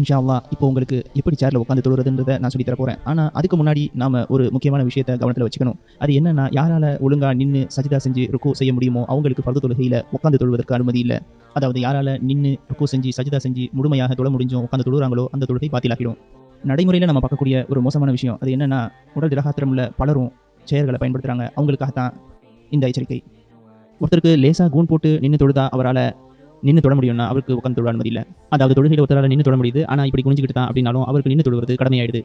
இன்ஷாவா இப்போ உங்களுக்கு எப்படி சேர்ல உட்காந்து தொழுறதுன்றதை நான் சொல்லி தர போறேன். ஆனா அதுக்கு முன்னாடி நாம ஒரு முக்கியமான விஷயத்தை கவனத்துல வச்சுக்கணும். அது என்னன்னா யாரால ஒழுங்கா நின்று சஜிதா செஞ்சு ருக்கு செய்ய முடியுமோ அவங்களுக்கு ஃபர்து தொழுகையில உட்காந்து தொழுவதற்கு அனுமதி இல்லை. அதாவது யாரால நின்று ருக்கு செஞ்சு சஜிதா செஞ்சு முழுமையாக தொழ முடிஞ்சோம் உட்காந்து தொழுறாங்களோ அந்த தொழுகை பாத்திலாக்கிடும். நடைமுறையில் நம்ம பார்க்கக்கூடிய ஒரு மோசமான விஷயம் அது என்னன்னா உடல் திரகாத்திரம்ல பலரும் செயல்களை பயன்படுத்துறாங்க. அவங்களுக்காகத்தான் இந்த எச்சரிக்கை. ஒருத்தருக்கு லேசாக கூன் போட்டு நின்று தொழுதா அவரால் நின்று தொட முடியும்னா அவருக்கு உட்காந்து தொட அனுமதி இல்லை. அதாவது தொழுகையில் ஒருத்தரால் நின்று தொட முடியுது. ஆனால் இப்படி குனிஞ்சிக்கிட்டு தான் அப்படின்னாலும் அவருக்கு நின்று தொழுவது கடமையாயிடுது.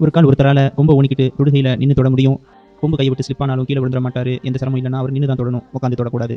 ஒரு கால் ஒருத்தரால் கொம்ப ஊனிக்கிட்டு தொழுகையில் நின்று தொட முடியும். கொம்பு கை விட்டு ஸ்லிப் ஆனாலும் கீழே விழுந்துட மாட்டார். எந்த சிரமம் இல்லைன்னா அவர் நின்று தான் தொடணும். உட்காந்து தொடக்கூடாது.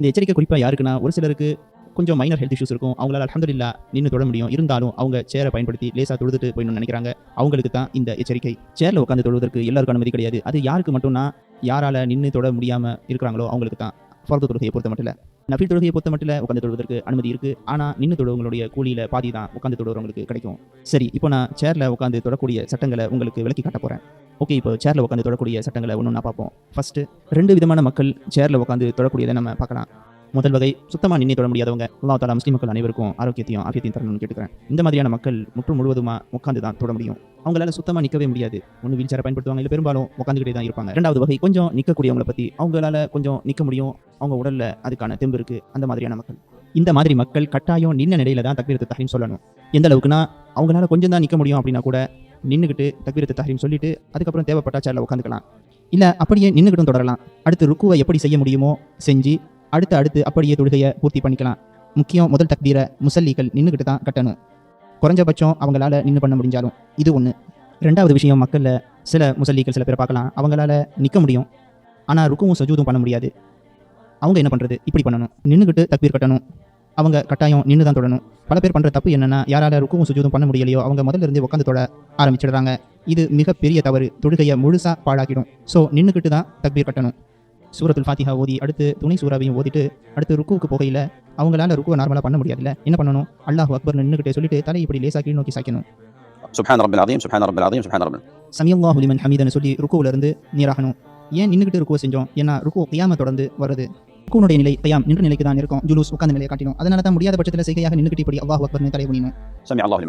இந்த எச்சரிக்கை குறிப்பாக யாருக்குன்னா ஒரு சிலருக்கு கொஞ்சம் மைனர் ஹெல்த் இஷ்யூஸ் இருக்கும். அவங்களால அலமதுல்லா நின்று தொட முடியும். இருந்தாலும் அவங்க சேரை பயன்படுத்தி லேசாக தொழுதுட்டு போயிடணும்னு நினைக்கிறாங்க. அவங்களுக்கு தான் இந்த எச்சரிக்கை. சேரில் உட்காந்து தொழுவதற்கு எல்லாருக்கும் அனுமதி கிடையாது. அது யாருக்கு மட்டும்னா யாரால நின்று தொட முடியாமல் இருக்கிறாங்களோ அவங்களுக்கு தான். ஃபர்து தொழுகையை பொறுத்த மட்டும் இல்லை. நஃபில் தொழுகையை பொறுத்த மட்டும் உட்காந்து தொழுவதற்கு அனுமதி இருக்கு. ஆனா நின்று தொழுவங்களுடைய கூலியில பாதி தான் உட்காந்து தொழுவங்களுக்கு கிடைக்கும். சரி இப்போ நான் சேர்ல உட்காந்து தொடக்கூடிய சட்டங்களை உங்களுக்கு விளக்கி காட்ட போகிறேன் ஓகே இப்போ சேர்ல உட்காந்து தொடக்கூடிய சட்டங்களை ஒன்று நான் பார்ப்போம். ஃபஸ்ட்டு ரெண்டு விதமான மக்கள் சேர்ல உட்காந்து தொடக்கூடியதை நம்ம பார்க்கலாம். முதல் வகை சுத்தமாக நின்று தொட முடியாதவங்க. அல்லா தாலா முஸ்லீம் மக்கள் அனைவருக்கும் ஆரோக்கியத்தையும் ஆபியத்தையும் தரணும்னு கேட்டுக்கிறேன். இந்த மாதிரியான மக்கள் முற்று முழுவதுமா உட்காந்து தான் தொட முடியும். அவங்களால சுத்தமாக நிற்கவே முடியாது. ஒன்று வீல் சேரை பயன்படுத்துவாங்க. இல்லை பெரும்பாலும் உட்காந்துக்கிட்டே தான் இருப்பாங்க. ரெண்டாவது வகை கொஞ்சம் நிற்கக்கூடியவங்களை பற்றி அவங்களால கொஞ்சம் நிற்க முடியும். அவங்க உடலில் அதுக்கான தெம்பு இருக்கு. அந்த மாதிரியான மக்கள். இந்த மாதிரி மக்கள் கட்டாயம் நின்ன நிலையில தான் தக்பீரத்து தஹரீம் சொல்லணும். எந்த அளவுக்குன்னா அவங்களால கொஞ்சம் தான் நிற்க முடியும் அப்படின்னா கூட நின்றுக்கிட்டு தக்பீரத்து தஹரீம் சொல்லிட்டு அதுக்கப்புறம் தேவைப்பட்டா சேரில் உட்காந்துக்கலாம் இல்லை அப்படியே நின்றுக்கிட்டும் தொடரலாம். அடுத்து ருக்குவை எப்படி செய்ய முடியுமோ செஞ்சு அடுத்து அடுத்து அப்படியே தொழுகையை பூர்த்தி பண்ணிக்கலாம். முக்கியம் முதல் தக்பீரை முசல்லிகள் நின்றுக்கிட்டு தான் கட்டணும். குறைஞ்சபட்சம் அவங்களால நின்று பண்ண முடிஞ்சாலும் இது ஒன்று ரெண்டாவது விஷயம் மக்களில் சில முசல்லிகள் சில பேர் பார்க்கலாம். அவங்களால நிற்க முடியும். ஆனால் ருக்கவும் சஜூதும் பண்ண முடியாது. அவங்க என்ன பண்ணுறது இப்படி பண்ணணும். நின்றுக்கிட்டு தக்பீர் கட்டணும். அவங்க கட்டாயம் நின்று தான் தொடணும் பல பேர் பண்ணுற தப்பு என்னன்னா யாரால ருக்கவும் சுஜூதும் பண்ண முடியலையோ அவங்க முதல்ல இருந்து உட்காந்து தொட ஆரம்பிச்சிடுறாங்க. இது மிகப்பெரிய தவறு. தொழுகையை முழுசாக பாழாக்கிடும். ஸோ நின்றுக்கிட்டு தான் தக்பீர் கட்டணும். சூரத்துல் ஃபாத்திஹா ஓதி அடுத்து துணை சூறாவையும் ஓதிட்டு அடுத்து ருக்குவுக்கு போகையில் அவங்களால ருக்குவை நார்மலாக பண்ண முடியாதுல்ல. என்ன பண்ணணும்? அல்லாஹ் அக்பர் நின்றுக்கிட்டே சொல்லிட்டு தலை இப்படி லேசா நோக்கி சாய்க்கணும். சுப்ஹான் ரப்பல் அதீம் சுப்ஹான் ரப்பல் அதீம் சுப்ஹான் ரப்பல். சமியல்லாஹு லிமன் ஹமீதன்னு சொல்லி ருக்குவிலிருந்து நீராகணும். ஏன் நின்றுக்கிட்டு ருக்குவை செஞ்சோம்? ஏன்னா ருக்கு கியாம தொடர்ந்து வருது ருக்குனுடைய நிலை கயாம் நின்ற நிலைக்கு தான் இருக்கும். ஜுலூஸ் உட்கார்ந்த நிலையை காட்டினோம் அதனால தான் முடியாத பட்சத்தில் செய்கையாக நின்றுக்கிட்டு இப்படி அல்லாஹ் அக்பர்னு தலை பண்ணினோம் சமி அல்லாஹ்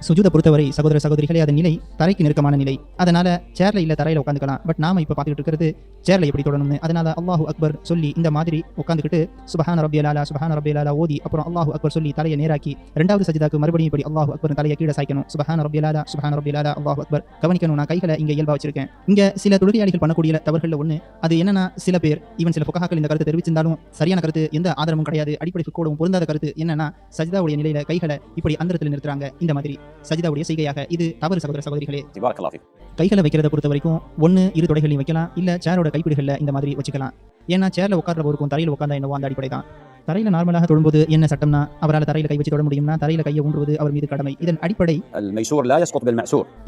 சுஜூதை பொறுத்தவரை சகோதர சகோதரிகளே அதன் நிலை தரைக்கு நெருக்கமான நிலை. அதனால சேர்ல இல்ல தரையில உட்காந்துக்கலாம் பட் நாம இப்ப பாத்துக்கிட்டு இருக்கிறது சேர்ல எப்படி தொடணும்னு. அதனால அல்லாஹு அக்பர் சொல்லி இந்த மாதிரி உட்காந்துக்கிட்டு சுபஹான ரபியலாலா சுபஹான ரபியலாலா ஓதி அப்புறம் அல்லாஹு அக்பர் சொல்லி தலையை நேராக்கி ரெண்டாவது சஜிதாக்கு மறுபடியும் இப்படி அல்லாஹு அக்பர் தலையை கீழே சாய்க்கணும். சுபஹான ரபியலாலா சுபஹான ரபியலாலா அல்லாஹு அக்பர். கவனிக்கணும் நான் கைகளை இங்க இயல்பா வச்சிருக்கேன். இங்க சில தொழுகையாளிகள் பண்ணக்கூடிய தவறுகள்ல ஒண்ணு அது என்னன்னா சில பேர் ஈவன் சில புகாக்கள் இந்த கருத்து தெரிவிச்சிருந்தாலும் சரியான கருத்து எந்த ஆதாரமும் கிடையாது அடிப்படை கூடவும் பொருந்தாத கருத்து என்னன்னா சஜிதாவுடைய நிலையில கைகளை இப்படி அந்தரத்தில் நிறுத்துறாங்க. இந்த மாதிரி. சஜிதாவுடைய செய்கையாக இது தவறு சகோதர சகோதரிகளே. கைகளை வைக்கிறத பொறுத்த வரைக்கும் ஒன்று இரு தொடைகளையும் வைக்கலாம் இல்லை சேரோட கைப்பிடிகளில் இந்த மாதிரி வச்சுக்கலாம். ஏன்னா சேரில் உட்கார்ற ஒருக்கும் தரையில் உட்காந்தா என்னவோ அந்த அடிப்படை தான் தரையில நார்மலாக தொழும்போது என்ன சட்டம்னா அவரால் தரையில கை வச்சு தொட முடியும்னா தரையில கையை ஊன்றுவது அவர் மீது கடமை. இதன் அடிப்படை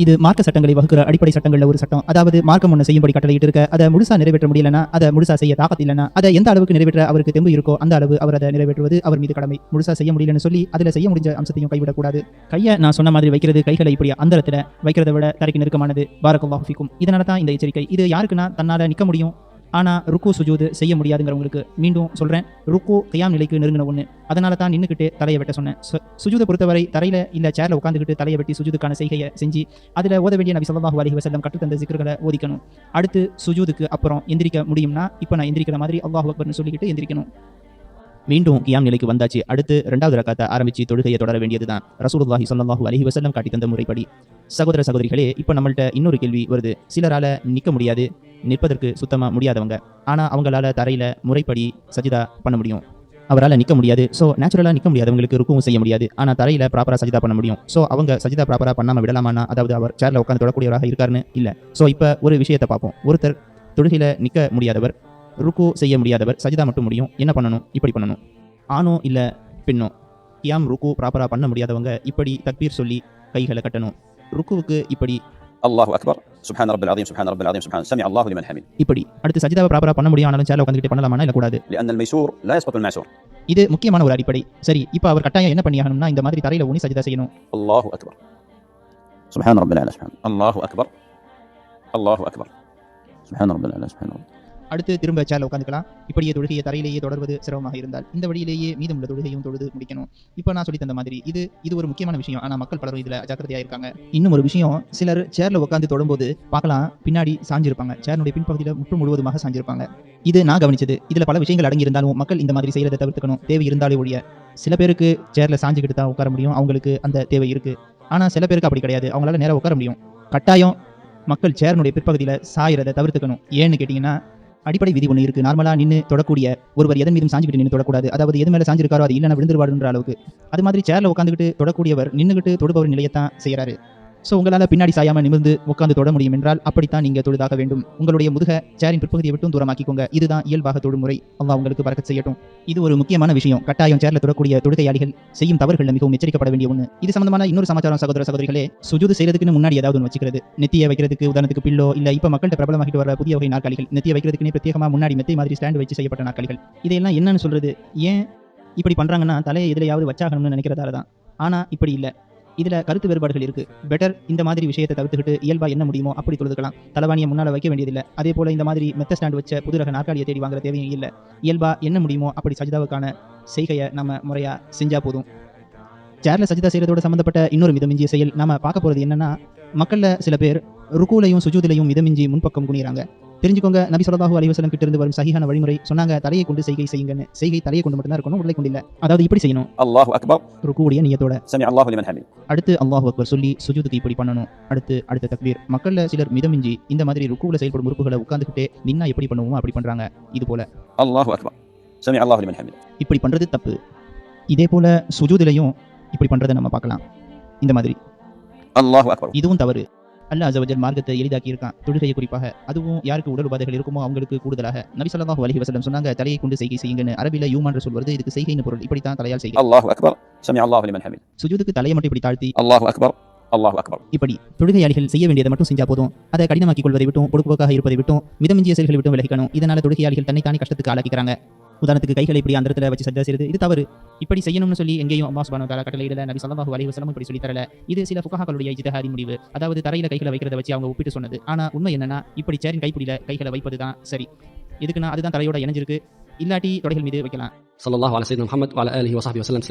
இது மார்க்க சட்டங்களை வகுக்கிற அடிப்படை சட்டங்கள்ல ஒரு சட்டம். அதாவது மார்க்கம் ஒன்று செய்யும்படி கட்டளையிட்டு இருக்க அதை முழுசா நிறைவேற்ற முடியலனா அதை முழுசா செய்ய தாக்கத்து இல்லைனா அதை எந்த அளவுக்கு நிறைவேற்ற அவருக்கு தெம்பு இருக்கோ அந்த அளவு அவர் அதை நிறைவேற்றுவது அவர் மீது கடமை. முழுசா செய்ய முடியலன்னு சொல்லி அதுல செய்ய முடிஞ்ச அம்சத்தையும் கைவிடக்கூடாது. கையை நான் சொன்ன மாதிரி வைக்கிறது கைகளை இப்படி அந்தரத்தில் வைக்கிறத விட தரைக்கு நெருக்கமானது. பாரக்கம் வாஃபிக்கும் இதனால தான் இந்த எச்சரிக்கை. இது யாருக்குன்னா தன்னால் நிற்க முடியும் ஆனால் ருக்கு சுஜூது செய்ய முடியாதுங்கிறவங்களுக்கு மீண்டும் சொல்கிறேன் ருக்கு கியாம் நிலைக்கு நெருங்கின ஒன்று அதனால தான் நின்றுக்கிட்டு தலையை வெட்ட சொன்னேன். சு- சுஜூதை பொறுத்தவரை தரையில் இல்லை சேரில் உட்காந்துக்கிட்டு தலையை வெட்டி சுஜூதுக்கான செய்கையை செஞ்சு அதில் ஓத வேண்டிய நபி சொல்லாஹு அலைஹி வசல்லம் கற்றுத்தந்த சிக்கர்களை ஓதிக்கணும். அடுத்து சுஜூதுக்கு அப்புறம் எந்திரிக்க முடியும்னா இப்போ நான் எந்திரிக்கிற மாதிரி அல்லாஹு அக்பர்னு சொல்லிக்கிட்டு எந்திரிக்கணும். மீண்டும் கியாம் நிலைக்கு வந்தாச்சு. அடுத்து ரெண்டாவது ரக்காத்தை ஆரம்பித்து தொழுகையை தொடர வேண்டியதுதான். ரசூலுல்லாஹி சொல்லாஹு அலைஹி வசல்லம் காட்டி தந்த முறைப்படி. சகோதர சகோதரிகளே இப்போ நம்மள்கிட்ட இன்னொரு கேள்வி வருது. சிலரால் நிற்க முடியாது. நிற்பதற்கு சுத்தமாக முடியாதவங்க. ஆனால் அவங்களால தரையில் முறைப்படி சஜிதா பண்ண முடியும். அவரால் நிற்க முடியாது. ஸோ நேச்சுரலாக நிற்க முடியாதவங்களுக்கு ருக்கவும் செய்ய முடியாது. ஆனால் தரையில் ப்ராப்பராக சஜிதா பண்ண முடியும். ஸோ அவங்க சஜிதா ப்ராப்பராக பண்ணாமல் விடலாமான்னா அதாவது அவர் சேரில் உட்காந்து தொடக்கூடியவராக இருக்காருன்னு இல்லை. ஸோ இப்போ ஒரு விஷயத்தை பார்ப்போம். ஒருத்தர் தொழுகையில் நிற்க முடியாதவர் ருக்கு செய்ய முடியாதவர் சஜிதா மட்டும் முடியும். என்ன பண்ணணும்? இப்படி பண்ணணும். ஆணோ இல்லை பெண்ணோ? கியாம் ருக்கு ப்ராப்பராக பண்ண முடியாதவங்க இப்படி தக்பீர் சொல்லி கைகளை கட்டணும். ருக்குவுக்கு இப்படி அல்லாஹ் அக்பர் சுப்ஹான் ரப்பல் அதீம் சுப்ஹான் ரப்பல் அதீம் சுப்ஹான் சமி அல்லாஹு லிமன் ஹமீத் இப்படி. அடுத்து சஜிதாவை ப்ராப்பரா பண்ண முடியும் ஆனாலும் சேர்ல உட்காந்துட்டு பண்ணலாமா இல்ல கூடாது. அன்னல் மைசூர் லா யஸ்பத்துல் மாசூர் இது முக்கியமான ஒரு அடிப்படை. சரி இப்போ அவர் கட்டாயம் என்ன பண்ணியாகணும்னா இந்த மாதிரி தரையில ஊனி சஜிதா செய்யணும். அல்லாஹ் அக்பர் சுப்ஹான் ரப்பல் அலா சுப்ஹான் அல்லாஹு அக்பர் அல்லாஹ் அக்பர் சுப்ஹான் ரப்பல் அலா சுப்ஹான் அடுத்து திரும்ப சேல உட்காந்துக்கலாம் இப்படியே தொழுகையை தரையிலேயே தொடர்வது சிரமமாக இருந்தால் இந்த வழியிலேயே மீதமுள்ள தொழுகையும் தொழுது முடிக்கணும். இப்போ நான் சொல்லி தந்த மாதிரி இது இது ஒரு முக்கியமான விஷயம். ஆனால் மக்கள் பலரும் இதில் அஜாக்கிரதையாக இருக்காங்க. இன்னும் ஒரு விஷயம் சிலர் சேர்ல உட்காந்து தொடும்போது பார்க்கலாம் பின்னாடி சாஞ்சிருப்பாங்க. சேருடைய பின்பகுதியில் முற்று முழுவதுமாக சாஞ்சிருப்பாங்க. இது நான் கவனிச்சது. இதில் பல விஷயங்கள் அடங்கி இருந்தாலும் மக்கள் இந்த மாதிரி செய்யறதை தவிர்த்துக்கணும். தேவை இருந்தாலே ஒழிய சில பேருக்கு சேர்ல சாஞ்சிக்கிட்டு தான் உட்கார முடியும். அவங்களுக்கு அந்த தேவை இருக்கு. ஆனால் சில பேருக்கு அப்படி கிடையாது. அவங்களால நேராக உட்கார முடியும். கட்டாயம் மக்கள் சேர்னுடைய பிற்பகுதியில் சாயிறதை தவிர்த்துக்கணும். ஏன்னு கேட்டிங்கன்னா அடிப்படை விதி ஒன்று இருக்கு. நார்மலா நின்று தொடக்கூடிய ஒருவர் எதன் மீதும் சாஞ்சுக்கிட்டு நின்று தொடக்கூடாது. அதாவது எது மேல சாஞ்சிருக்காரோ அது இல்லைன்னா விழுந்துருவாடுன்ற அளவுக்கு. அது மாதிரி சேர்ல உட்காந்துக்கிட்டு தொடக்கூடியவர் நின்றுகிட்டு தொடுபவர் நிலையத்தான் செய்யறாரு ஸோ உங்களால் பின்னாடி சாயாமல் நிமிர்ந்து உட்காந்து தொட முடியும் என்றால் அப்படித்தான் நீங்கள் தொழுதாக வேண்டும். உங்களுடைய முதுக சேரின் பிற்பகுதியை விட்டும் தூரமாக்கிக்கோங்க. இதுதான் இயல்பாக தொடும் முறை. அல்லாஹ் உங்களுக்கு பறக்க செய்யட்டும். இது ஒரு முக்கியமான விஷயம். கட்டாயம் சேர்ல தொடக்கூடிய தொழுகையாளிகள் செய்யும் தவறுகள் மிகவும் எச்சரிக்கப்பட வேண்டிய ஒன்று இது சம்பந்தமான இன்னொரு சமாச்சாரம் சகோதர சகோதரிகளே சுஜூது செய்யறதுக்கு முன்னாடி ஏதாவது ஒன்று வச்சுக்கிறது. நெத்தியை வைக்கிறதுக்கு உதாரணத்துக்கு பில்லோ இல்ல இப்ப மக்கள்கிட்ட பிரபலமாகிட்டு வர புதிய வகை நாற்காலிகள். நெத்தியை வைக்கிறதுக்குனே பிரத்யேகமாக முன்னாடி மெத்தை மாதிரி ஸ்டாண்ட் வச்சு செய்யப்பட்ட நாற்காலிகள். இதெல்லாம் என்னன்னு சொல்றது? ஏன் இப்படி பண்றாங்கன்னா தலையை எதிலையாவது வச்சாகணும்னு நினைக்கிறதால தான் ஆனா இப்படி இல்லை. இதுல கருத்து வேறுபாடுகள் இருக்கு. பெட்டர் இந்த மாதிரி விஷயத்தை தவிர்த்துக்கிட்டு இயல்பா என்ன முடியுமோ அப்படி தொழுதுக்கலாம். தலைவாணியை முன்னால வைக்க வேண்டியதில்லை. அதே போல இந்த மாதிரி மெத்த ஸ்டாண்ட் வச்ச புது ரக நாற்காலியை தேடி வாங்குற தேவையும் இல்லை. இயல்பா என்ன முடியுமோ அப்படி சஜிதாவுக்கான செய்கையை நம்ம முறையா செஞ்சா போதும். சேர்ல சஜிதா செய்யறதோட சம்பந்தப்பட்ட இன்னொரு மிதமிஞ்சிய செயல் நம்ம பார்க்க போறது என்னன்னா மக்கள்ல சில பேர் ருக்கூலையும் சுஜூதிலையும் மிதமிஞ்சி முன்பக்கம் குனிறாங்க தெரிஞ்சுக்கோங்க. நபி சொல்லாஹு அலிவசலம் கிட்ட இருந்து வரும் சரியான வழிமுறை சொன்னாங்க தலையை கொண்டு செய்கை செய்யுங்கன்னு. செய்கை தலையை கொண்டு மட்டும் தான் இருக்கணும் உடலை கொண்டு இல்ல. அதாவது இப்படி செய்யணும். அல்லாஹ் அக்பர் ருக்குடைய நியத்தோட. சமி அல்லாஹு லிமன் ஹமி அடுத்து அல்லாஹ் அக்பர் சொல்லி சுஜூதுக்கு இப்படி பண்ணணும். அடுத்து அடுத்த தக்வீர் மக்கள்ல சிலர் மிதமிஞ்சி இந்த மாதிரி ருக்குவுல செயல்படும் உறுப்புகளை உட்கார்ந்துகிட்டே நின்னா எப்படி பண்ணுவோம் அப்படி பண்றாங்க. இது போல. அல்லாஹ் அக்பர் சமி அல்லாஹு லிமன் ஹமி இப்படி பண்றது தப்பு. இதே போல சுஜூதுலயும் இப்படி பண்றதை நம்ம பார்க்கலாம். இந்த மாதிரி. அல்லாஹ் அக்பர் இதுவும் தவறு. அல்லா அஜவஜல் மார்க்கத்தை எளிதாக்கி இருக்கான் தொழுகையை குறிப்பாக அதுவும் யாருக்கு உடல் உபாதைகள் இருக்குமோ அவங்களுக்கு கூடுதலாக. நபி சொல்லாஹ் அலஹி வசலம் சொன்னாங்க தலையை கொண்டு செய்கை செய்யுங்கன்னு. அரபில யூமான் ரசூல் வருது இதுக்கு செய்கைன்னு பொருள். இப்படித்தான் தலையால் செய்யும் சுஜூதுக்கு தலையை மட்டும் இப்படி தாழ்த்தி. அல்லாஹ் அக்பர். அல்லாஹ் அக்பர். இப்படி தொழுகையாளிகள் செய்ய வேண்டியதை மட்டும் செஞ்சா போதும். அதை கடினமாக்கிக் கொள்வதை விட்டும் பொழுதுபோக்காக இருப்பதை விட்டும் மிதமிஞ்சிய செயல்களை விட்டும் விலகிக்கணும் இதனால தொழுகையாளிகள் தன்னைத்தானே கஷ்டத்துக்கு ஆளாக்கிக்கிறாங்க. உதாரணத்துக்கு கைகளை இப்படி அந்த வச்சு சஜா செய்யுது இது தவறு. இப்படி செய்யணும்னு சொல்லி எங்கேயும் அம்மா சுபானு தாலா கட்டளையிடல நபி சல்லாஹூ அலி வசலம் இப்படி சொல்லி தரல இது சில ஃபுகாக்களுடைய இஜிதஹாரி முடிவு. அதாவது தரையில கைகளை வைக்கிறத வச்சு அவங்க ஒப்பிட்டு சொன்னது. ஆனா உண்மை என்னன்னா இப்படி சேரின் கைப்பிடியில கைகளை வைப்பது தான் சரி. இதுக்குன்னா அதுதான் தரையோட இணைஞ்சிருக்கு இல்லாட்டி தொடைகள் மீது வைக்கலாம். சல்லாஹ் அலசை முகமது அலி வசாபி வசலம்